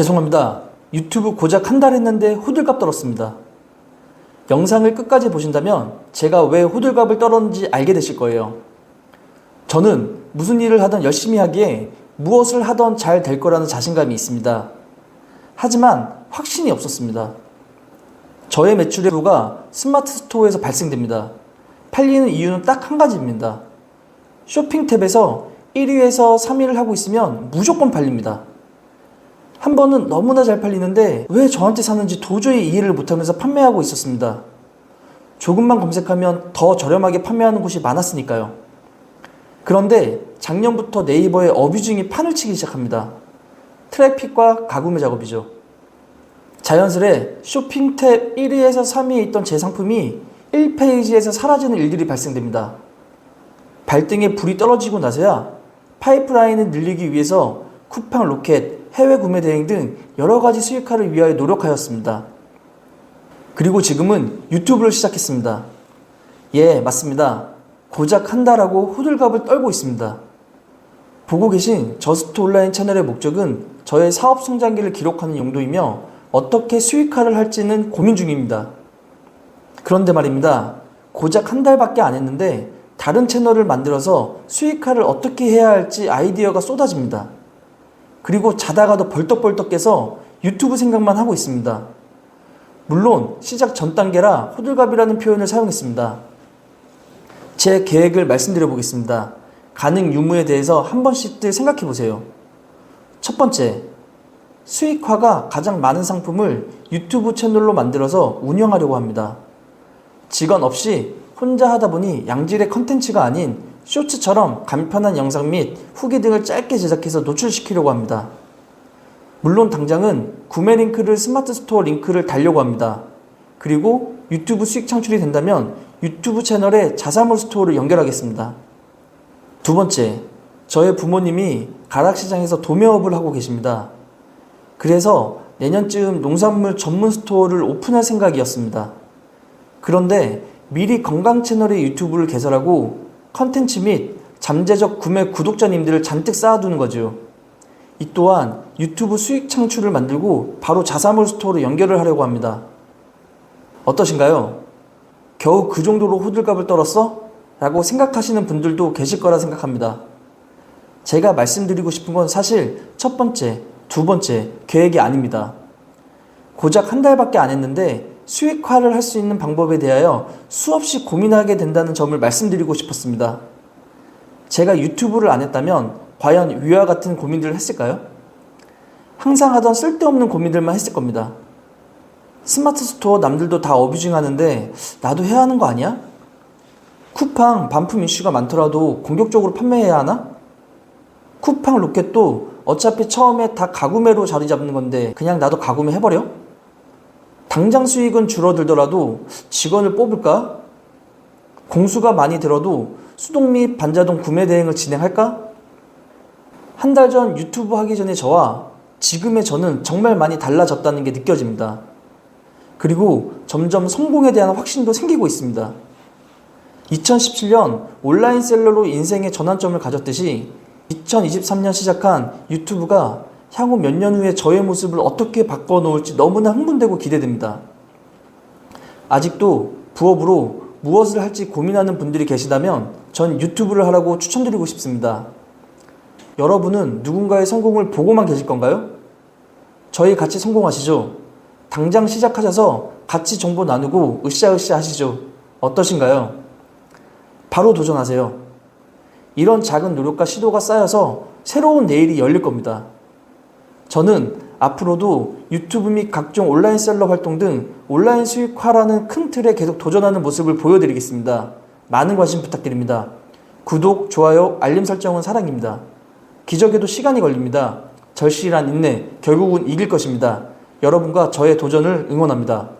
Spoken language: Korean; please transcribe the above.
죄송합니다. 유튜브 고작 한 달 했는데 호들갑 떨었습니다. 영상을 끝까지 보신다면 제가 왜 호들갑을 떨었는지 알게 되실 거예요. 저는 무슨 일을 하든 열심히 하기에 무엇을 하던 잘 될 거라는 자신감이 있습니다. 하지만 확신이 없었습니다. 저의 매출의 부가 스마트 스토어에서 발생됩니다. 팔리는 이유는 딱 한 가지입니다. 쇼핑 탭에서 1위에서 3위를 하고 있으면 무조건 팔립니다. 한 번은 너무나 잘 팔리는데 왜 저한테 사는지 도저히 이해를 못하면서 판매하고 있었습니다. 조금만 검색하면 더 저렴하게 판매하는 곳이 많았으니까요. 그런데 작년부터 네이버에 어뷰징이 판을 치기 시작합니다. 트래픽과 가구매 작업이죠. 자연스레 쇼핑 탭 1위에서 3위에 있던 제 상품이 1페이지에서 사라지는 일들이 발생됩니다. 발등에 불이 떨어지고 나서야 파이프라인을 늘리기 위해서 쿠팡 로켓, 해외 구매 대행 등 여러 가지 수익화를 위하여 노력하였습니다. 그리고 지금은 유튜브를 시작했습니다. 예, 맞습니다. 고작 한 달하고 호들갑을 떨고 있습니다. 보고 계신 저스트 온라인 채널의 목적은 저의 사업 성장기를 기록하는 용도이며 어떻게 수익화를 할지는 고민 중입니다. 그런데 말입니다. 고작 한 달밖에 안 했는데 다른 채널을 만들어서 수익화를 어떻게 해야 할지 아이디어가 쏟아집니다. 그리고 자다가도 벌떡벌떡 깨서 유튜브 생각만 하고 있습니다. 물론 시작 전 단계라 호들갑이라는 표현을 사용했습니다. 제 계획을 말씀드려 보겠습니다. 가능 유무에 대해서 한 번씩들 생각해 보세요. 첫 번째, 수익화가 가장 많은 상품을 유튜브 채널로 만들어서 운영하려고 합니다. 직원 없이 혼자 하다 보니 양질의 컨텐츠가 아닌 쇼츠처럼 간편한 영상 및 후기 등을 짧게 제작해서 노출시키려고 합니다. 물론 당장은 구매 링크를 스마트 스토어 링크를 달려고 합니다. 그리고 유튜브 수익 창출이 된다면 유튜브 채널에 자사몰 스토어를 연결하겠습니다. 두 번째, 저의 부모님이 가락시장에서 도매업을 하고 계십니다. 그래서 내년쯤 농산물 전문 스토어를 오픈할 생각이었습니다. 그런데 미리 건강 채널의 유튜브를 개설하고 컨텐츠 및 잠재적 구매 구독자님들을 잔뜩 쌓아두는 거죠. 이 또한 유튜브 수익 창출을 만들고 바로 자사몰 스토어로 연결을 하려고 합니다. 어떠신가요? 겨우 그 정도로 호들갑을 떨었어? 라고 생각하시는 분들도 계실 거라 생각합니다. 제가 말씀드리고 싶은 건 사실 첫 번째, 두 번째 계획이 아닙니다. 고작 한 달밖에 안 했는데 수익화를 할 수 있는 방법에 대하여 수없이 고민하게 된다는 점을 말씀드리고 싶었습니다. 제가 유튜브를 안 했다면 과연 위와 같은 고민들을 했을까요? 항상 하던 쓸데없는 고민들만 했을 겁니다. 스마트 스토어 남들도 다 어뷰징 하는데 나도 해야 하는 거 아니야? 쿠팡 반품 이슈가 많더라도 공격적으로 판매해야 하나? 쿠팡 로켓도 어차피 처음에 다 가구매로 자리 잡는 건데 그냥 나도 가구매 해버려? 당장 수익은 줄어들더라도 직원을 뽑을까? 공수가 많이 들어도 수동 및 반자동 구매 대행을 진행할까? 한 달 전 유튜브 하기 전에 저와 지금의 저는 정말 많이 달라졌다는 게 느껴집니다. 그리고 점점 성공에 대한 확신도 생기고 있습니다. 2017년 온라인 셀러로 인생의 전환점을 가졌듯이 2023년 시작한 유튜브가 향후 몇 년 후에 저의 모습을 어떻게 바꿔놓을지 너무나 흥분되고 기대됩니다. 아직도 부업으로 무엇을 할지 고민하는 분들이 계시다면 전 유튜브를 하라고 추천드리고 싶습니다. 여러분은 누군가의 성공을 보고만 계실 건가요? 저희 같이 성공하시죠. 당장 시작하셔서 같이 정보 나누고 으쌰으쌰 하시죠. 어떠신가요? 바로 도전하세요. 이런 작은 노력과 시도가 쌓여서 새로운 내일이 열릴 겁니다. 저는 앞으로도 유튜브 및 각종 온라인 셀러 활동 등 온라인 수익화라는 큰 틀에 계속 도전하는 모습을 보여드리겠습니다. 많은 관심 부탁드립니다. 구독, 좋아요, 알림 설정은 사랑입니다. 기적에도 시간이 걸립니다. 절실한 인내, 결국은 이길 것입니다. 여러분과 저의 도전을 응원합니다.